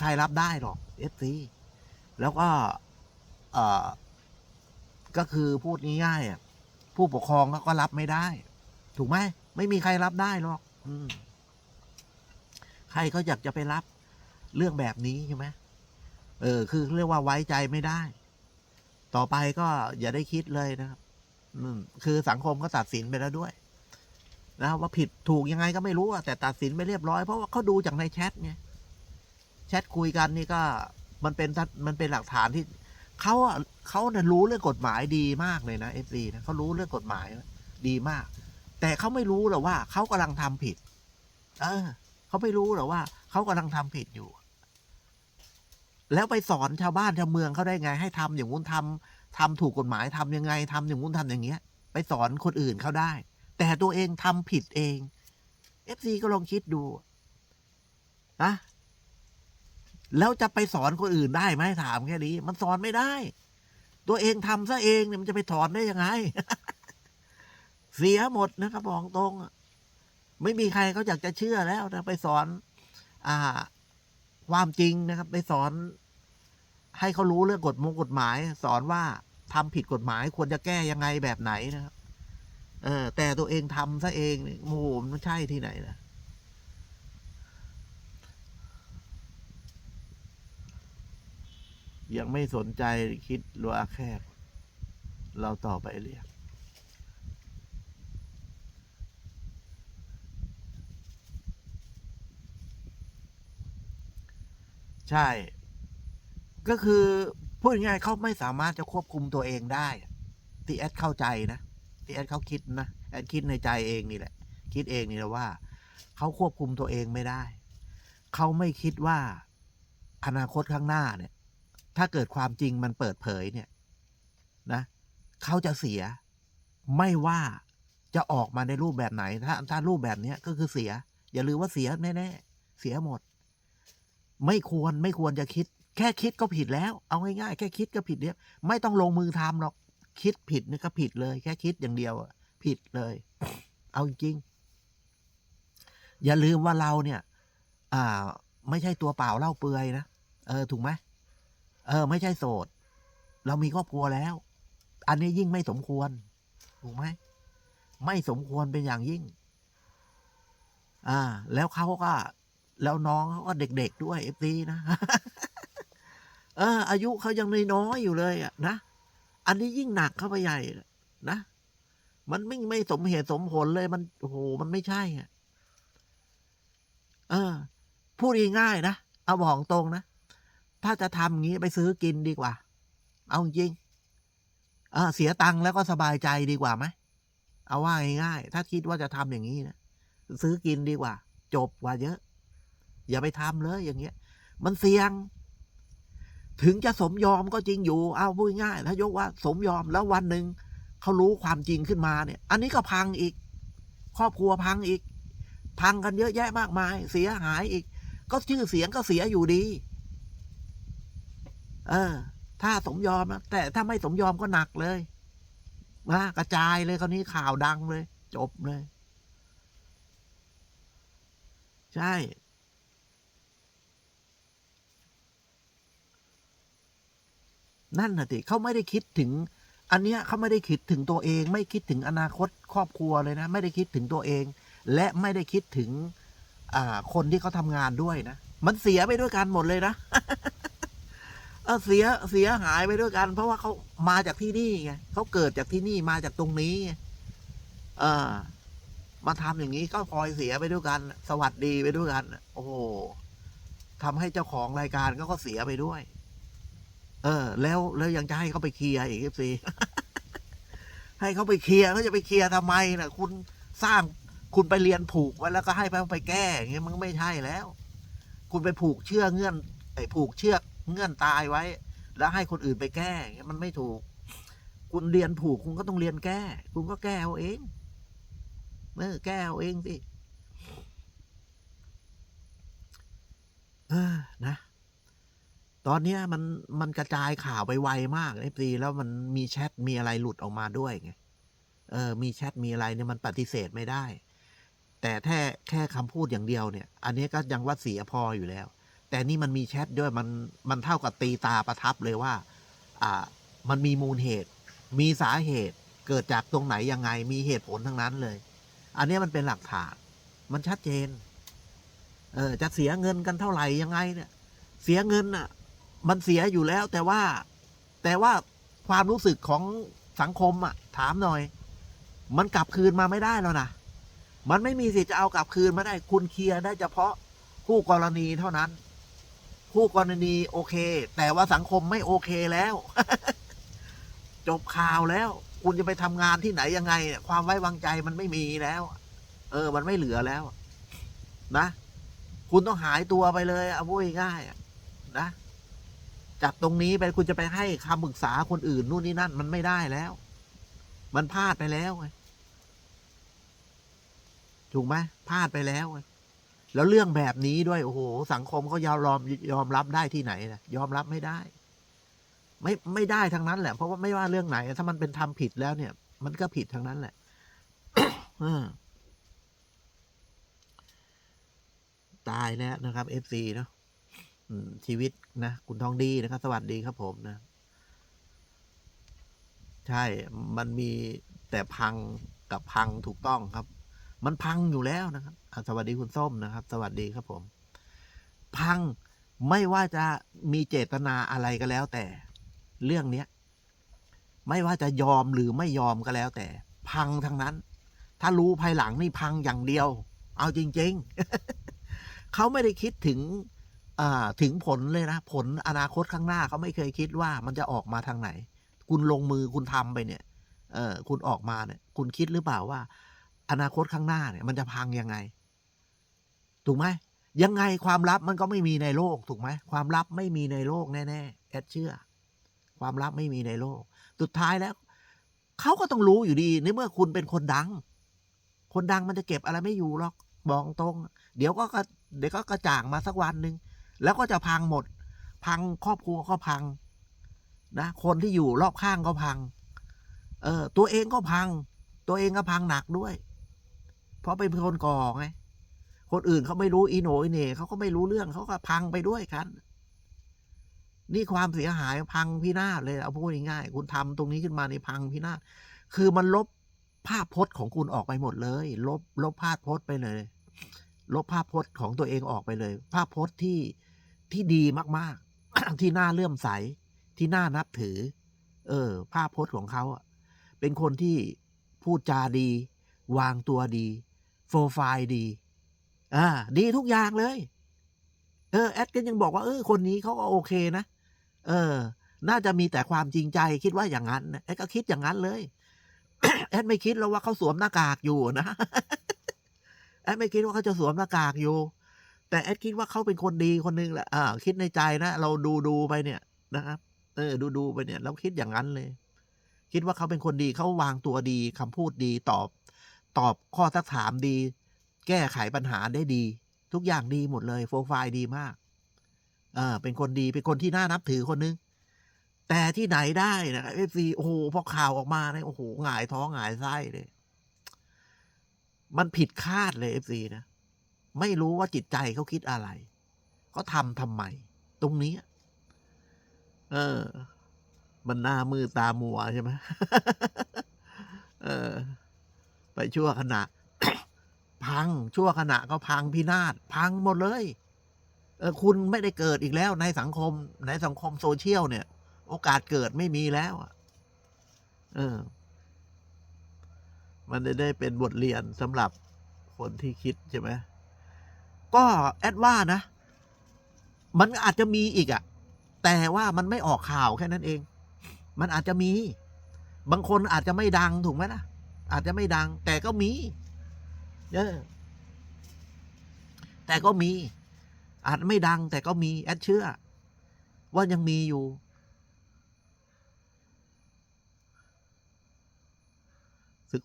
ใครรับได้หรอกเอฟซีแล้วก็เออก็คือพูดง่ายๆผู้ปกครองก็รับไม่ได้ ถูกไหมไม่มีใครรับได้หรอก อืมใครเขาอยากจะไปรับเรื่องแบบนี้ใช่ไหมเออ คือเรียกว่าไว้ใจไม่ได้ ต่อไปก็อย่าได้คิดเลยนะครับ อืม คือสังคมก็ตัดสินไปแล้วด้วย นะว่าผิดถูกยังไงก็ไม่รู้อะแต่ตัดสินไปเรียบร้อยเพราะว่าเขาดูจากในแชทไง ชทคุยกันนี่ก็มันเป็นมันเป็นหลักฐานที่เขาเขาเนี่ยรู้เรื่องกฎหมายดีมากเลยนะเอฟซีนะเขารู้เรื่องกฎหมายดีมาก แต่เขาไม่รู้หรอกว่าเขากำลังทำผิด เออเขาไม่รู้หรอกว่าเขากำลังทำผิดอยู่ แล้วไปสอนชาวบ้านชาวเมืองเขาได้ไง ให้ทำอย่างงู้นทำทำถูกกฎหมายทำยังไงทำอย่างงู้นทำอย่างเงี้ย ไปสอนคนอื่นเขาได้ แต่ตัวเองทำผิดเองเอฟซีก็ลองคิดดูนะ แล้วจะไปสอนคนอื่นได้ไหมถามแค่นี้ มันสอนไม่ได้ ตัวเองทำซะเองเนี่ยมันจะไปถอนได้ยังไง เสียหมดนะครับบอกตรง ไม่มีใครเขาอยากจะเชื่อแล้วนะไปสอน อ่า ความจริงนะครับ ไปสอน ให้เขารู้เรื่องกฎมงกฎหมาย สอนว่าทำผิดกฎหมายควรจะแก้ยังไงแบบไหนนะครับเออแต่ตัวเองทำซะเองนี่โอ้โหมันใช่ที่ไหนนะ ยังไม่สนใจคิดรัวแคบ เราต่อไปเรียก ใช่ ก็คือ พูดง่ายๆเขาไม่สามารถจะควบคุมตัวเองได้ที่แอดเข้าใจนะที่แอดเขาคิดนะแอดคิดในใจเองนี่แหละ คิดเองนี่แหละว่าเขาควบคุมตัวเองไม่ได้ เขาไม่คิดว่าอนาคตข้างหน้าเนี่ย ถ้าเกิดความจริงมันเปิดเผยเนี่ยนะเขาจะเสียไม่ว่าจะออกมาในรูปแบบไหน ถ้าถ้ารูปแบบเนี้ยก็คือเสีย อย่าลืมว่าเสียแน่ๆเสียหมด ไม่ควรไม่ควรจะคิด แค่คิดก็ผิดแล้ว เอาง่ายๆแค่คิดก็ผิดเนี่ยไม่ต้องลงมือทำหรอกคิดผิดนี่ก็ผิดเลย แค่คิดอย่างเดียวผิดเลย เอาจริง อย่าลืมว่าเราเนี่ย อ่า ไม่ใช่ตัวเปล่าเล่าเปลือยนะเออถูกไหม เออ ไม่ใช่โสด เรามีครอบครัวแล้ว อันนี้ยิ่งไม่สมควร ถูกไหม ไม่สมควรเป็นอย่างยิ่ง อ่า แล้วเขาก็ แล้วน้องเขาก็เด็กๆด้วยเอฟซีนะ เออ อายุเขายังน้อยอยู่เลยอะนะ อันนี้ยิ่งหนักเข้าไปใหญ่นะ มันไม่ไม่สมเหตุสมผลเลยมันโอ้โหมันไม่ใช่อะเออ พูดง่ายๆนะ เอาบอกตรงนะ ถ้าจะทำอย่างนี้ไปซื้อกินดีกว่า เอาจริงเออเสียตังค์แล้วก็สบายใจดีกว่าไหมเอาว่าง่ายๆถ้าคิดว่าจะทำอย่างนี้นะซื้อกินดีกว่า จบกว่าเยอะ อย่าไปทำเลยอย่างเงี้ย มันเสี่ยง ถึงจะสมยอมก็จริงอยู่ เอาพูดง่ายถ้ายกว่าสมยอมแล้ววันหนึ่งเขารู้ความจริงขึ้นมาเนี่ย อันนี้ก็พังอีก ครอบครัวพังอีก พังกันเยอะแยะมากมาย เสียหายอีก ก็ชื่อเสียงก็เสียอยู่ดี เออ ถ้าสมยอมนะแต่ถ้าไม่สมยอมก็หนักเลยนะกระจายเลยคราวนี้ข่าวดังเลย จบเลย ใช่ นั่นน่ะติเขาไม่ได้คิดถึง อันเนี้ยเขาไม่ได้คิดถึงตัวเอง ไม่คิดถึงอนาคตครอบครัวเลยนะ ไม่ได้คิดถึงตัวเอง และไม่ได้คิดถึง อ่า คนที่เขาทำงานด้วยนะ มันเสียไปด้วยกันหมดเลยนะ เออเสียเสียหายไปด้วยกัน เพราะว่าเขามาจากที่นี่ไงเขาเกิดจากที่นี่มาจากตรงนี้เออมาทำอย่างนี้ก็พลอยเสียไปด้วยกัน สวัสดีไปด้วยกัน โอ้โหทำให้เจ้าของรายการก็ก็เสียไปด้วย เออ แล้วแล้วยังจะให้เขาไปเคลียร์อีกสิให้เขาไปเคลียร์เขาจะไปเคลียร์ทำไมนะคุณสร้างคุณไปเรียนผูกไว้แล้วก็ให้ไปไปแก้อย่างเงี้ยมันไม่ใช่แล้ว คุณไปผูกเชือกเงื่อนไอ้ผูกเชือก เงื่อนตายไว้ แล้วให้คนอื่นไปแก่มันไม่ถูก คุณเรียนผูกคุณก็ต้องเรียนแก้ คุณก็แก้เอาเองเออแก้เอาเองสิเออนะ ตอนนี้มันมันกระจายข่าวไปไวมากเอฟซีแล้วมันมีแชทมีอะไรหลุดออกมาด้วยไงเออ มีแชทมีอะไรเนี่ยมันปฏิเสธไม่ได้ แต่แค่แค่คำพูดอย่างเดียวเนี่ย อันนี้ก็ยังว่าเสียพออยู่แล้ว แต่นี่มันมีแชทด้วยมันมันเท่ากับตีตาประทับเลยว่า อ่า มันมีมูลเหตุ มีสาเหตุเกิดจากตรงไหนยังไง มีเหตุผลทั้งนั้นเลย อันนี้มันเป็นหลักฐาน มันชัดเจน เออจะเสียเงินกันเท่าไหร่ยังไงเนี่ย เสียเงินอะ มันเสียอยู่แล้ว แต่ว่า แต่ว่าความรู้สึกของสังคมอะ ถามหน่อย มันกลับคืนมาไม่ได้แล้วนะมันไม่มีสิทธิ์จะเอากลับคืนมาได้ คุณเคลียร์ได้เฉพาะคู่กรณีเท่านั้น คู่กรณีโอเค แต่ว่าสังคมไม่โอเคแล้ว จบข่าวแล้ว คุณจะไปทำงานที่ไหนยังไง ความไว้วางใจมันไม่มีแล้ว เออ มันไม่เหลือแล้ว นะ คุณต้องหายตัวไปเลยเอาพูดง่ายๆนะจากตรงนี้ไปคุณจะไปให้คำปรึกษาคนอื่นนู่นนี่นั่น มันไม่ได้แล้ว มันพลาดไปแล้วไงถูกไหมพลาดไปแล้วไง แล้วเรื่องแบบนี้ด้วยโอ้โห สังคมเขายอมยอมยอมรับได้ที่ไหนนะยอมรับไม่ได้ ไม่ไม่ได้ทั้งนั้นแหละ เพราะว่าไม่ว่าเรื่องไหน ถ้ามันเป็นทำผิดแล้วเนี่ย มันก็ผิดทั้งนั้นแหละตายแล้วนะครับเอฟซีเนาะชีวิตนะคุณทองดีนะครับ สวัสดีครับผมนะ ใช่มันมีแต่พังกับพังถูกต้องครับ มันพังอยู่แล้วนะครับอะสวัสดีคุณส้มนะครับ สวัสดีครับผม พังไม่ว่าจะมีเจตนาอะไรก็แล้วแต่ เรื่องเนี้ยไม่ว่าจะยอมหรือไม่ยอมก็แล้วแต่ พังทั้งนั้น ถ้ารู้ภายหลังนี่พังอย่างเดียว เอาจริง ๆ เขาไม่ได้คิดถึงอ่าถึงผลเลยนะ ผลอนาคตข้างหน้าเขาไม่เคยคิดว่ามันจะออกมาทางไหน คุณลงมือคุณทำไปเนี่ย เออคุณออกมาเนี่ย คุณคิดหรือเปล่าว่า อนาคตข้างหน้าเนี่ยมันจะพังยังไง ถูกไหมยังไงความลับมันก็ไม่มีในโลกถูกไหมความลับไม่มีในโลกแน่ๆแอดเชื่อ ความลับไม่มีในโลก สุดท้ายแล้วเขาก็ต้องรู้อยู่ดีในเมื่อคุณเป็นคนดัง คนดังมันจะเก็บอะไรไม่อยู่หรอกบอกตรง เดี๋ยวก็เดี๋ยวก็กระจ่างมาสักวันหนึ่งแล้วก็จะพังหมด พังครอบครัวก็พัง นะ คนที่อยู่รอบข้างก็พัง เออตัวเองก็พัง ตัวเองก็พังหนักด้วย เพราะเป็นคนก่อไง คนอื่นเขาไม่รู้อีโหนอีเน่เขาก็ไม่รู้เรื่องเขาก็พังไปด้วยกัน นี่ความเสียหายพังพินาศเลยเอาพูดง่ายๆคุณทำตรงนี้ขึ้นมาในพังพินาศคือมันลบภาพพจน์ของคุณออกไปหมดเลย ลบลบภาพพจน์ไปเลย ลบภาพพจน์ของตัวเองออกไปเลย ภาพพจน์ที่ที่ดีมากๆ ที่น่าเลื่อมใส ที่น่านับถือ เออ ภาพพจน์ของเขาอะเป็นคนที่พูดจาดี วางตัวดี โฟไฟล์ดี อ่า ดีทุกอย่างเลย เออ แอดก็ยังบอกว่า เออ คนนี้เขาก็โอเคนะ เออ น่าจะมีแต่ความจริงใจคิดว่าอย่างนั้น แอดก็คิดอย่างนั้นเลย แอดไม่คิดแล้วว่าเขาสวมหน้ากากอยู่นะ แอดไม่คิดว่าเขาจะสวมหน้ากากอยู่ แต่แอดคิดว่าเขาเป็นคนดีคนหนึงแหละ อ่า คิดในใจนะ เราดูดูไปเนี่ยนะครับ เออ ดูดูไปเนี่ย เราคิดอย่างนั้นเลย คิดว่าเขาเป็นคนดีเขาวางตัวดีคำพูดดีตอบ ตอบข้อสักถามดี แก้ไขปัญหาได้ดี ทุกอย่างดีหมดเลยโปรไฟล์ดีมาก เออเป็นคนดีเป็นคนที่น่านับถือคนนึง แต่ที่ไหนได้นะเอฟซีโอ้โหพอข่าวออกมาเนี่ยโอ้โหหงายท้องหงายไส้เลย มันผิดคาดเลยเอฟซีนะไม่รู้ว่าจิตใจเขาคิดอะไรเขาทำทำไม ตรงนี้ เออ มันหน้ามือตามัวใช่ไหมเออ ไปชั่วขณะ พังชั่วขณะก็พังพินาศพังหมดเลยเออคุณไม่ได้เกิดอีกแล้วในสังคม ในสังคมโซเชียลเนี่ย โอกาสเกิดไม่มีแล้วเออ มันจะได้เป็นบทเรียนสำหรับคนที่คิดใช่ไหมก็แอดว่านะ มันอาจจะมีอีกอะแต่ว่ามันไม่ออกข่าวแค่นั้นเอง มันอาจจะมี บางคนอาจจะไม่ดังถูกไหมล่ะ อาจจะไม่ดัง แต่ก็มีเออแต่ก็มี อาจไม่ดัง แต่ก็มีแอดเชื่อ ว่ายังมีอยู่ ศึก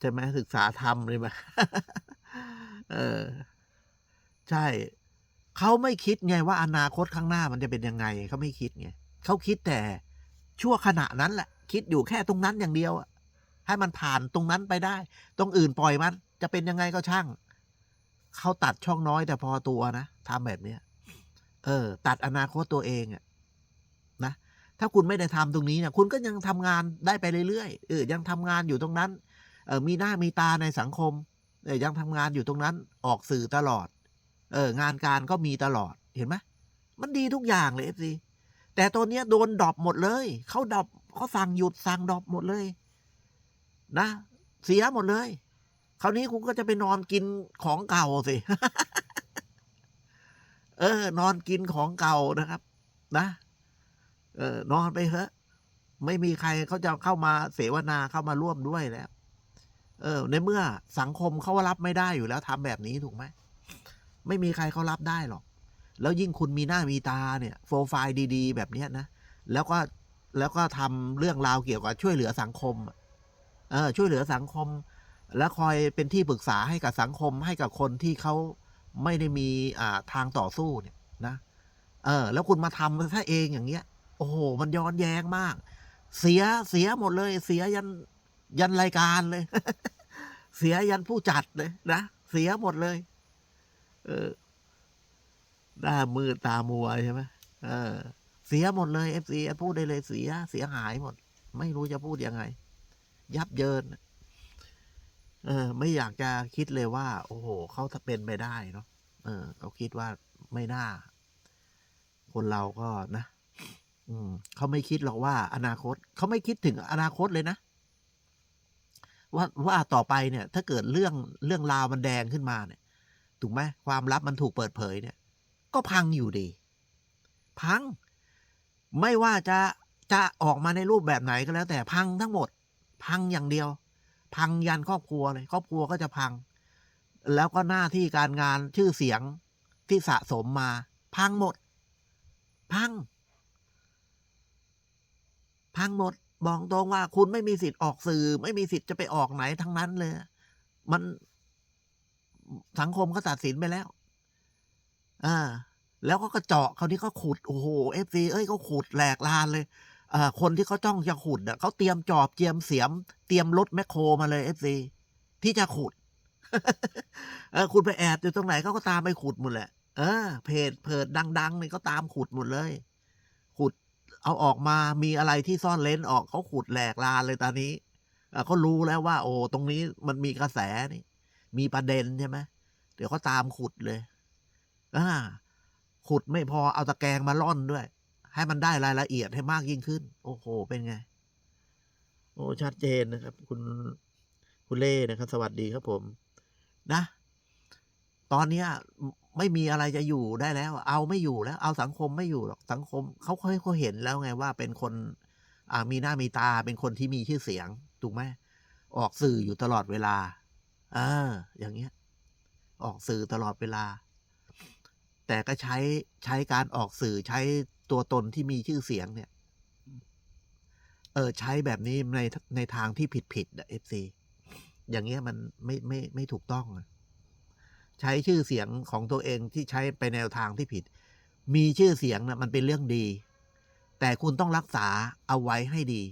ใช่ไหมศึกษาธรรมเลยไหมเออ ใช่เขาไม่คิดไงว่าอนาคตข้างหน้ามันจะเป็นยังไงเขาไม่คิดไงเขาคิดแต่ชั่วขณะนั้นแหละ คิดอยู่แค่ตรงนั้นอย่างเดียวอะ ให้มันผ่านตรงนั้นไปได้ ตรงอื่นปล่อยมัน จะเป็นยังไงก็ช่าง เขาตัดช่องน้อยแต่พอตัวนะทำแบบเนี้ยเออ ตัดอนาคตตัวเองอะนะ ถ้าคุณไม่ได้ทำตรงนี้เนี่ยคุณก็ยังทำงานได้ไปเรื่อยๆเออยังทำงานอยู่ตรงนั้น เออมีหน้ามีตาในสังคม เออยังทำงานอยู่ตรงนั้น ออกสื่อตลอด เออ งานการก็มีตลอดเห็นไหมมันดีทุกอย่างเลยเอฟซีแต่ตัวเนี้ยโดนดรอปหมดเลย เขาดรอปเขาสั่งหยุดสั่งดรอปหมดเลย นะ เสียหมดเลย คราวนี้คุณก็จะไปนอนกินของเก่าสิ เออ นอนกินของเก่านะครับ นะ เออ นอนไปเถอะไม่มีใครเขาจะเข้ามาเสวนาเข้ามาร่วมด้วยแล้ว เออ ในเมื่อสังคมเขารับไม่ได้อยู่แล้วทำแบบนี้ถูกไหม ไม่มีใครเขารับได้หรอก แล้วยิ่งคุณมีหน้ามีตาเนี่ยโปรไฟล์ดี ๆ แบบเนี้ยนะ แล้วก็แล้วก็ทำเรื่องราวเกี่ยวกับช่วยเหลือสังคมอะ ช่วยเหลือสังคม แล้วคอยเป็นที่ปรึกษาให้กับสังคมให้กับคนที่เขาไม่ได้มีอ่าทางต่อสู้เนี่ยนะเออแล้วคุณมาทำถ้เองอย่างเงี้ย โอ้โห มันย้อนแย้งมาก เสียเสียหมดเลย เสียยันยันรายการเลย เสียยันผู้จัดเลยนะเสียหมดเลย เออหน้ามืดตามัวใช่ไหมเออ เสียหมดเลยเอฟซีพูดได้เลยเสียเสียหายหมด ไม่รู้จะพูดยังไง ยับเยินเออไม่อยากจะคิดเลยว่า โอ้โหเขาถ้าเป็นไปได้เนาะเออเขาคิดว่าไม่น่า คนเราก็นะ อืมเขาไม่คิดหรอกว่า อนาคตเขาไม่คิดถึงอนาคตเลยนะว่าว่าต่อไปเนี่ย ถ้าเกิดเรื่องเรื่องราวมันแดงขึ้นมาเนี่ย ถูกไหมความลับมันถูกเปิดเผยเนี่ย ก็พังอยู่ดี พัง ไม่ว่าจะจะออกมาในรูปแบบไหนก็แล้ว แต่พังทั้งหมด พังอย่างเดียว พังยันครอบครัวเลย ครอบครัวก็จะพัง แล้วก็หน้าที่การงานชื่อเสียงที่สะสมมา พังหมด พัง พังหมดบอกตรงว่าคุณไม่มีสิทธิ์ออกสื่อ ไม่มีสิทธิ์จะไปออกไหนทั้งนั้นเลย มันสังคมก็ตัดสินไปแล้ว อ่า แล้วก็กระเจาะเขาที่เขาขุด โอ้โหเอฟซีเอ้ยเขาขุดแหลกลานเลย คนที่เขาจ้องจะขุดเขาเตรียมจอบเตรียมเสียม เตรียมรถแมคโครมาเลยเอฟซีที่จะขุดเออคุณไปแอบอยู่ตรงไหนเขาก็ตามไปขุดหมดแหละ เออ เพจเพจดังๆนี่ยเขาตามขุดหมดเลย ขุดเอาออกมามีอะไรที่ซ่อนเลนออกเขาขุดแหลกลานเลยตอนนี้เขารู้แล้วว่า โอ้ตรงนี้มันมีกระแสนี่ มีประเด็นใช่ไหมเดี๋ยวเขาตามขุดเลยอ่าขุดไม่พอเอาตะแกรงมาล่อนด้วย ให้มันได้รายละเอียดให้มากยิ่งขึ้น โอ้โห เป็นไง โอ้ ชัดเจนนะครับ คุณคุณเล่นะครับ สวัสดีครับผม นะ ตอนเนี้ยไม่มีอะไรจะอยู่ได้แล้ว เอาไม่อยู่แล้ว เอาสังคมไม่อยู่หรอก สังคมเขาเขาเขาเห็นแล้วไงว่าเป็นคนมีหน้ามีตา เป็นคนที่มีชื่อเสียง ถูกไหม ออกสื่ออยู่ตลอดเวลา เออ อย่างเงี้ย ออกสื่อตลอดเวลา แต่ก็ใช้ใช้การออกสื่อใช้ ตัวตนที่มีชื่อเสียงเนี่ย เออใช้แบบนี้ในในทางที่ผิดผิดเอฟซีอย่างเงี้ยมันไม่ไม่ไม่ถูกต้องใช้ชื่อเสียงของตัวเองที่ใช้ไปแนวทางที่ผิด มีชื่อเสียงนะมันเป็นเรื่องดี แต่คุณต้องรักษาเอาไว้ให้ดี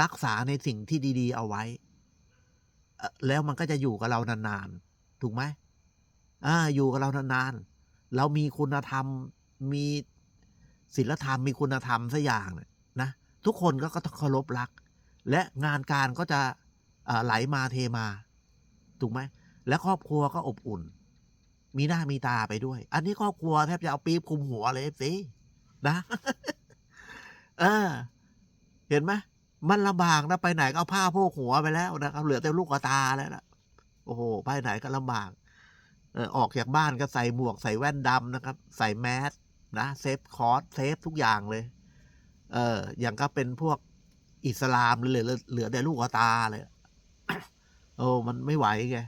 รักษาในสิ่งที่ดี ๆ เอาไว้ แล้วมันก็จะอยู่กับเรานานๆ ถูกไหมอ่าอยู่กับเรานานๆ เรามีคุณธรรม มี ศีลธรรมมีคุณธรรมสักอย่างเนี่ยนะทุกคนก็ต้องเคารพรัก และงานการก็จะไหลมาเทมา ถูกไหมและครอบครัวก็อบอุ่น มีหน้ามีตาไปด้วย อันนี้ครอบครัวแทบจะเอาปี๊บคุมหัวเลยสินะ เออ เห็นไหมมันลำบากนะไปไหนก็เอาผ้าโพกหัวไปแล้วนะครับเหลือแต่ลูกตาแล้วนะโอ้โหไปไหนก็ลำบากเออออกจากบ้านก็ใส่หมวกใส่แว่นดำนะครับ ใส่แมส นะเซฟคอร์สเซฟทุกอย่างเลย เอออย่างก็เป็นพวกอิสลามเหลือเหลือแต่ลูกกระตาเลย โอ้มันไม่ไหวไง